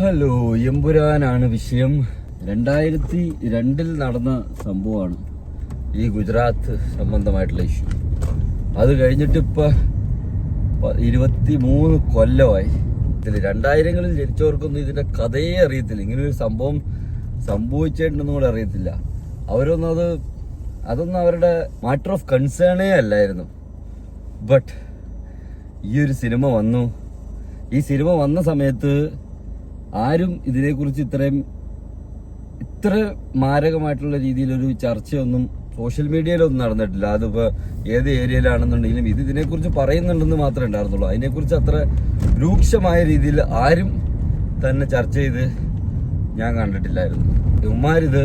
Hello എമ്പുരാനാണ് വിഷയം. രണ്ടായിരത്തി രണ്ടിൽ നടന്ന സംഭവമാണ് ഈ ഗുജറാത്ത് സംബന്ധമായിട്ടുള്ള ഇഷ്യൂ. അത് കഴിഞ്ഞിട്ട് ഇപ്പൊ പ- ഇരുപത്തി മൂന്ന് കൊല്ലമായി. ഇതിൽ രണ്ടായിരങ്ങളിൽ ജനിച്ചവർക്കൊന്നും ഇതിന്റെ കഥയെ അറിയത്തില്ല. ഇങ്ങനൊരു സംഭവം സംഭവിച്ചിട്ടുണ്ടെന്നും കൂടെ അറിയത്തില്ല. അവരൊന്നും അത് അതൊന്നും അവരുടെ മാറ്റർ ഓഫ് കൺസേണേ അല്ലായിരുന്നു. ബട്ട് ഈ ഒരു സിനിമ വന്നു. ഈ സിനിമ വന്ന സമയത്ത് ആരും ഇതിനെക്കുറിച്ച് ഇത്രയും ഇത്ര മാരകമായിട്ടുള്ള രീതിയിലൊരു ചർച്ചയൊന്നും സോഷ്യൽ മീഡിയയിലൊന്നും നടന്നിട്ടില്ല. അതിപ്പോൾ ഏത് ഏരിയയിലാണെന്നുണ്ടെങ്കിലും ഇത് ഇതിനെക്കുറിച്ച് പറയുന്നുണ്ടെന്ന് മാത്രമേ ഉണ്ടായിരുന്നുള്ളൂ. അതിനെക്കുറിച്ച് അത്ര രൂക്ഷമായ രീതിയിൽ ആരും തന്നെ ചർച്ച ചെയ്ത് ഞാൻ കണ്ടിട്ടില്ലായിരുന്നു. ഇവന്മാരിത്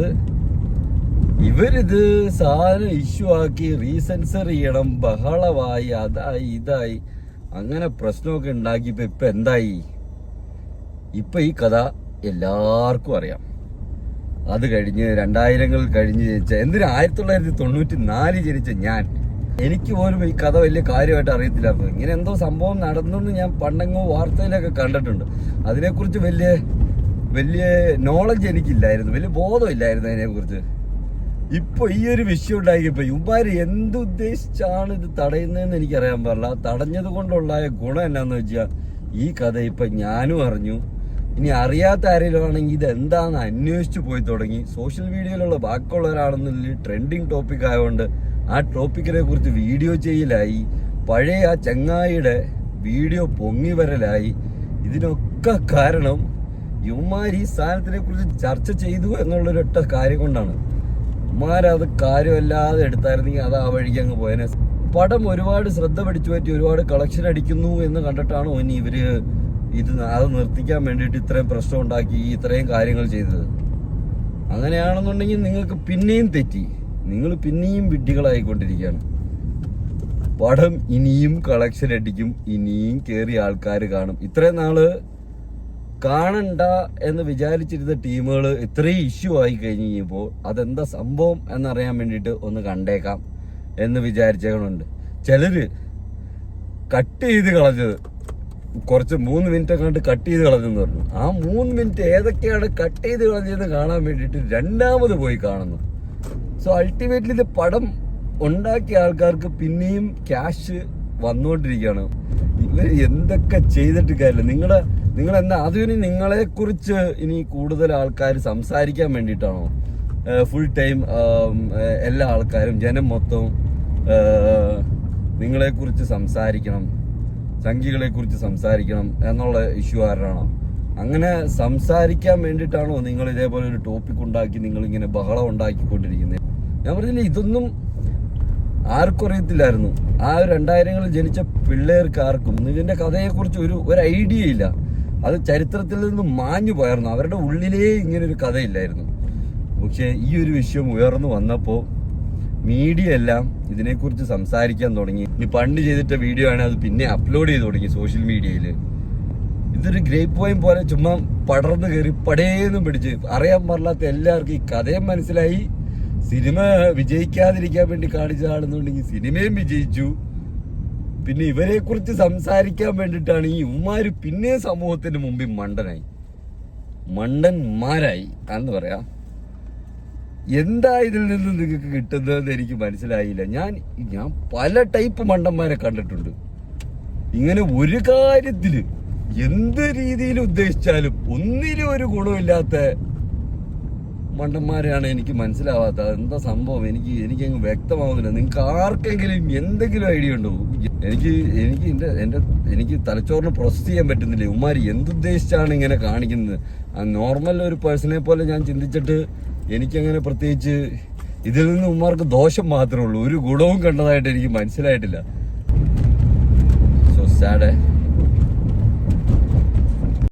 ഇവരിത് സാധനം ഇഷ്യൂ ആക്കി റീസെൻസർ ചെയ്യണം. ബഹളമായി അതായി ഇതായി. അങ്ങനെ പ്രശ്നമൊക്കെ ഉണ്ടാക്കിയപ്പോൾ ഇപ്പം എന്തായി? ഇപ്പൊ ഈ കഥ എല്ലാവർക്കും അറിയാം. അത് കഴിഞ്ഞ് രണ്ടായിരങ്ങൾ കഴിഞ്ഞ് ജനിച്ച എന്തിനാ ആയിരത്തി തൊള്ളായിരത്തി തൊണ്ണൂറ്റി നാലിൽ ജനിച്ച ഞാൻ? എനിക്ക് പോലും ഈ കഥ വലിയ കാര്യമായിട്ട് അറിയത്തില്ലായിരുന്നു. ഇങ്ങനെ എന്തോ സംഭവം നടന്നെന്ന് ഞാൻ പണ്ടെങ്ങോ വാർത്തയിലൊക്കെ കണ്ടിട്ടുണ്ട്. അതിനെക്കുറിച്ച് വലിയ വലിയ നോളജ് എനിക്കില്ലായിരുന്നു. വലിയ ബോധമില്ലായിരുന്നു അതിനെക്കുറിച്ച്. ഇപ്പൊ ഈ ഒരു വിഷയം ഉണ്ടാക്കിയപ്പോ ഇവന്മാര് എന്തുദ്ദേശിച്ചാണ് ഇത് തടയുന്നതെന്ന് എനിക്കറിയാൻ പാടില്ല. തടഞ്ഞത് കൊണ്ടുള്ള ഗുണം എന്നാന്ന് വെച്ചാൽ ഈ കഥ ഇപ്പൊ ഞാനും അറിഞ്ഞു. ഇനി അറിയാത്ത ആരെങ്കിലും ആണെങ്കിൽ ഇത് എന്താണെന്ന് അന്വേഷിച്ചു പോയി തുടങ്ങി. സോഷ്യൽ മീഡിയയിലുള്ള ബാക്കിയുള്ളവരാണെന്നുള്ളിൽ ട്രെൻഡിങ് ടോപ്പിക് ആയതുകൊണ്ട് ആ ടോപ്പിക്കിനെ കുറിച്ച് വീഡിയോ ചെയ്യലായി. പഴയ ആ ചങ്ങായിയുടെ വീഡിയോ പൊങ്ങി വരലായി ഇതിനൊക്കെ കാരണം ഇവന്മാർ ഈ സാധനത്തിനെ കുറിച്ച് ചർച്ച ചെയ്തു എന്നുള്ളൊരൊറ്റ കാര്യം കൊണ്ടാണ്. ഇവന്മാരത് കാര്യമല്ലാതെ എടുത്തായിരുന്നെങ്കിൽ അത് ആ വഴിക്ക് അങ്ങ് പോയനെ. പടം ഒരുപാട് ശ്രദ്ധ പിടിച്ചു പറ്റി ഒരുപാട് കളക്ഷൻ അടിക്കുന്നു എന്ന് കണ്ടിട്ടാണോ ഇനി ഇവർ ഇത് അത് നിർത്തിക്കാൻ വേണ്ടിയിട്ട് ഇത്രയും പ്രശ്നം ഉണ്ടാക്കി ഇത്രയും കാര്യങ്ങൾ ചെയ്തത്. അങ്ങനെയാണെന്നുണ്ടെങ്കിൽ നിങ്ങൾക്ക് പിന്നെയും തെറ്റി. നിങ്ങൾ പിന്നെയും വിഡ്ഢികളായിക്കൊണ്ടിരിക്കുകയാണ്. പടം ഇനിയും കളക്ഷൻ അടിക്കും ഇനിയും കയറി ആൾക്കാർ കാണും. ഇത്രയും നാൾ കാണണ്ട എന്ന് വിചാരിച്ചിരുന്ന ടീമുകൾ ഇത്രയും ഇഷ്യൂ ആയി കഴിഞ്ഞ് കഴിയുമ്പോൾ അതെന്താ സംഭവം എന്നറിയാൻ വേണ്ടിയിട്ട് ഒന്ന് കണ്ടേക്കാം എന്ന് വിചാരിച്ചേക്കണുണ്ട് ചിലര് കട്ട് ചെയ്ത് കളഞ്ഞത് കുറച്ച് മൂന്ന് മിനിറ്റ് കണ്ട് കട്ട് ചെയ്ത് കളഞ്ഞെന്ന് പറഞ്ഞു. ആ മൂന്ന് മിനിറ്റ് ഏതൊക്കെയാണ് കട്ട് ചെയ്ത് കളഞ്ഞതെന്ന് കാണാൻ വേണ്ടിയിട്ട് രണ്ടാമത് പോയി കാണുന്നു. സോ അൾട്ടിമേറ്റ്ലി ഇത് പടം ഉണ്ടാക്കിയ ആൾക്കാർക്ക് പിന്നെയും ക്യാഷ് വന്നുകൊണ്ടിരിക്കുകയാണ്. ഇവർ എന്തൊക്കെ ചെയ്തിട്ട് കാര്യമില്ല. നിങ്ങളെ നിങ്ങൾ എന്താ അതിന് നിങ്ങളെ കുറിച്ച് ഇനി കൂടുതൽ ആൾക്കാർ സംസാരിക്കാൻ വേണ്ടിയിട്ടാണോ? ഫുൾ ടൈം എല്ലാ ആൾക്കാരും ജനം മൊത്തവും നിങ്ങളെ കുറിച്ച് സംസാരിക്കണം. സംഖ്യകളെ കുറിച്ച് സംസാരിക്കണം എന്നുള്ള ഇഷ്യൂ ആരാണോ അങ്ങനെ സംസാരിക്കാൻ വേണ്ടിയിട്ടാണോ നിങ്ങൾ ഇതേപോലെ ഒരു ടോപ്പിക് ഉണ്ടാക്കി നിങ്ങൾ ഇങ്ങനെ ബഹളം ഉണ്ടാക്കിക്കൊണ്ടിരിക്കുന്നത്? ഞാൻ പറഞ്ഞില്ല ഇതൊന്നും ആർക്കും അറിയത്തില്ലായിരുന്നു. ആ രണ്ടായിരങ്ങളിൽ ജനിച്ച പിള്ളേർക്ക് ആർക്കും ഇതിന്റെ കഥയെക്കുറിച്ച് ഒരു ഒരു ഐഡിയ ഇല്ല. അത് ചരിത്രത്തിൽ നിന്ന് മാഞ്ഞു പോയായിരുന്നു. അവരുടെ ഉള്ളിലേ ഇങ്ങനെ ഒരു കഥയില്ലായിരുന്നു. പക്ഷേ ഈ ഒരു വിഷയം ഉയർന്നു വന്നപ്പോൾ മീഡിയ എല്ലാം ഇതിനെക്കുറിച്ച് സംസാരിക്കാൻ തുടങ്ങി. ഇനി പണ്ട് ചെയ്തിട്ട വീഡിയോ ആണ് അത് പിന്നെ അപ്ലോഡ് ചെയ്ത് തുടങ്ങി സോഷ്യൽ മീഡിയയിൽ ഇതൊരു ഗ്രേപ്പ് വൈൻ പോലെ ചുമ്മാ പടർന്നു കയറി പടേന്നും പിടിച്ച്. അറിയാൻ പാടില്ലാത്ത എല്ലാവർക്കും ഈ കഥയും മനസ്സിലായി. സിനിമ വിജയിക്കാതിരിക്കാൻ വേണ്ടി കാണിച്ചതാണെന്നുണ്ടെങ്കിൽ സിനിമയും വിജയിച്ചു. പിന്നെ ഇവരെ കുറിച്ച് സംസാരിക്കാൻ വേണ്ടിയിട്ടാണ് ഈ ഉമ്മാര് പിന്നെ സമൂഹത്തിന് മുമ്പിൽ മണ്ടനായി. മണ്ടന്മാരായി. എന്ന് പറയാം? എന്താ ഇതിൽ നിന്ന് നിങ്ങൾക്ക് കിട്ടുന്നതെന്ന് എനിക്ക് മനസ്സിലായില്ല. ഞാൻ ഞാൻ പല ടൈപ്പ് മണ്ടന്മാരെ കണ്ടിട്ടുണ്ട്. ഇങ്ങനെ ഒരു കാര്യത്തിൽ എന്ത് രീതിയിൽ ഉദ്ദേശിച്ചാലും ഒന്നിനും ഒരു ഗുണമില്ലാത്ത മണ്ടന്മാരെയാണ് എനിക്ക് മനസ്സിലാവാത്ത. എന്താ സംഭവം? എനിക്ക് എനിക്ക് അങ്ങ് വ്യക്തമാവുന്നില്ല. നിങ്ങൾക്ക് ആർക്കെങ്കിലും എന്തെങ്കിലും ഐഡിയ ഉണ്ടോ? എനിക്ക് എനിക്ക് എന്റെ എന്റെ എനിക്ക് തലച്ചോറിന് പ്രോസസ് ചെയ്യാൻ പറ്റുന്നില്ല? ഉമ്മാരി എന്തുദ്ദേശിച്ചാണ് ഇങ്ങനെ കാണിക്കുന്നത്? നോർമൽ ഒരു പേഴ്സണെ പോലെ ഞാൻ ചിന്തിച്ചിട്ട് എനിക്കങ്ങനെ പ്രത്യേകിച്ച് ഇതിൽ നിന്ന് ഉമ്മാർക്ക് ദോഷം മാത്രമേ ഉള്ളൂ. ഒരു ഗുണവും കണ്ടതായിട്ട് എനിക്ക് മനസ്സിലായിട്ടില്ല. So sad